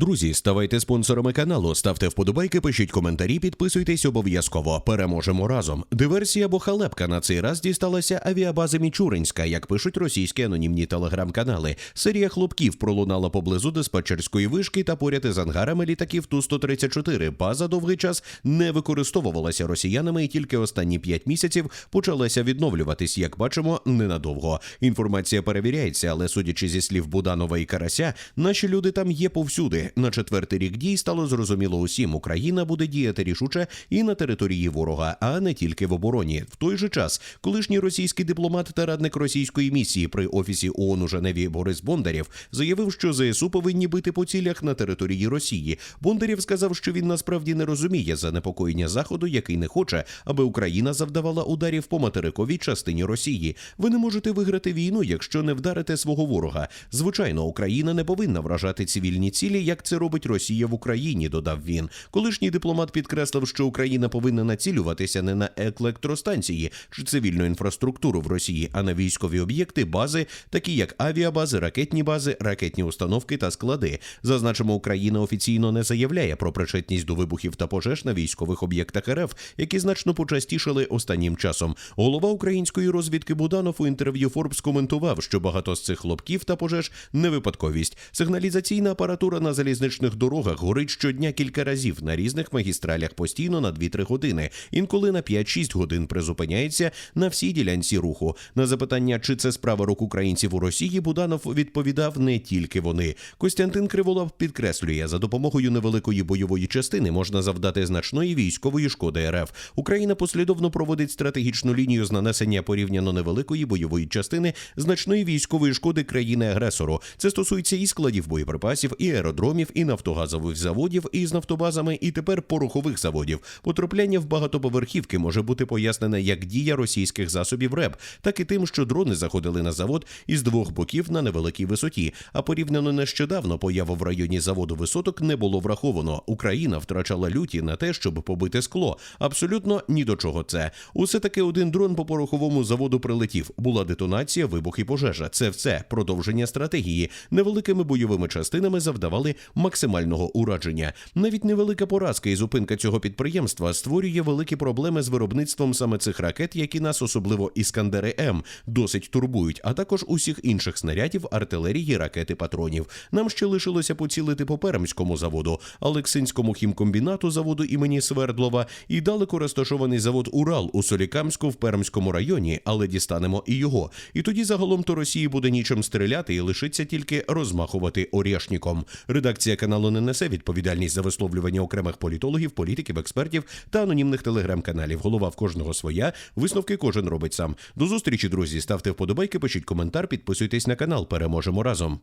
Друзі, ставайте спонсорами каналу, ставте вподобайки, пишіть коментарі, підписуйтесь обов'язково. Переможемо разом. Диверсія або халепка на цей раз дісталася авіабази Мічуринська, як пишуть російські анонімні телеграм-канали. Серія хлопків пролунала поблизу диспетчерської вишки та поряд із ангарами літаків Ту-134. База довгий час не використовувалася росіянами, і тільки останні п'ять місяців почалася відновлюватись. Як бачимо, ненадовго. Інформація перевіряється, але судячи зі слів Буданова і Карася, наші люди там є повсюди. На четвертий рік дій стало зрозуміло усім. Україна буде діяти рішуче і на території ворога, а не тільки в обороні. В той же час, колишній російський дипломат та радник російської місії при офісі ООН у Женеві Борис Бондарєв заявив, що ЗСУ повинні бити по цілях на території Росії. Бондарєв сказав, що він насправді не розуміє занепокоєння заходу, який не хоче, аби Україна завдавала ударів по материковій частині Росії. Ви не можете виграти війну, якщо не вдарите свого ворога. Звичайно, Україна не повинна вражати цивільні цілі, як це робить Росія в Україні. Додав він. Колишній дипломат підкреслив, що Україна повинна націлюватися не на електростанції чи цивільну інфраструктуру в Росії, а на військові об'єкти, бази, такі як авіабази, ракетні бази, ракетні установки та склади. Зазначимо, Україна офіційно не заявляє про причетність до вибухів та пожеж на військових об'єктах РФ, які значно почастішали останнім часом. Голова української розвідки Буданов у інтерв'ю Форбс коментував, що багато з цих хлопків та пожеж не випадковість. Сигналізаційна апаратура на залізничних дорогах горить щодня кілька разів на різних магістралях постійно на 2-3 години, інколи на 5-6 годин призупиняється на всій ділянці руху. На запитання, чи це справа рук українців у Росії, Буданов відповідав не тільки вони. Костянтин Криволов підкреслює, за допомогою невеликої бойової частини можна завдати значної військової шкоди РФ. Україна послідовно проводить стратегічну лінію з нанесення порівняно невеликої бойової частини значної військової шкоди країни-агресору. Це стосується і складів боєприпасів, і аеродромів, і нафтогазових заводів, і з нафтобазами, і тепер порохових заводів. Потрапляння в багатоповерхівки може бути пояснене як дія російських засобів РЕБ, так і тим, що дрони заходили на завод із двох боків на невеликій висоті. А порівняно нещодавно появу в районі заводу висоток не було враховано. Україна втрачала люті на те, щоб побити скло. Абсолютно ні до чого це. Усе таки один дрон по пороховому заводу прилетів. Була детонація, вибух і пожежа. Це все продовження стратегії. Невеликими бойовими частинами завдавали максимального ураження. Навіть невелика поразка і зупинка цього підприємства створює великі проблеми з виробництвом саме цих ракет, які нас, особливо іскандери М, досить турбують, а також усіх інших снарядів, артилерії, ракети, патронів. Нам ще лишилося поцілити по Пермському заводу, Алексинському хімкомбінату заводу імені Свердлова і далеко розташований завод Урал у Солікамську в Пермському районі, але дістанемо і його. І тоді загалом то Росії буде нічим стріляти і лишиться тільки розмахувати орєшніком. Редакція каналу не несе відповідальність за висловлювання окремих політологів, політиків, експертів та анонімних телеграм-каналів. Голова в кожного своя. Висновки кожен робить сам. До зустрічі, друзі. Ставте вподобайки, пишіть коментар, підписуйтесь на канал. Переможемо разом.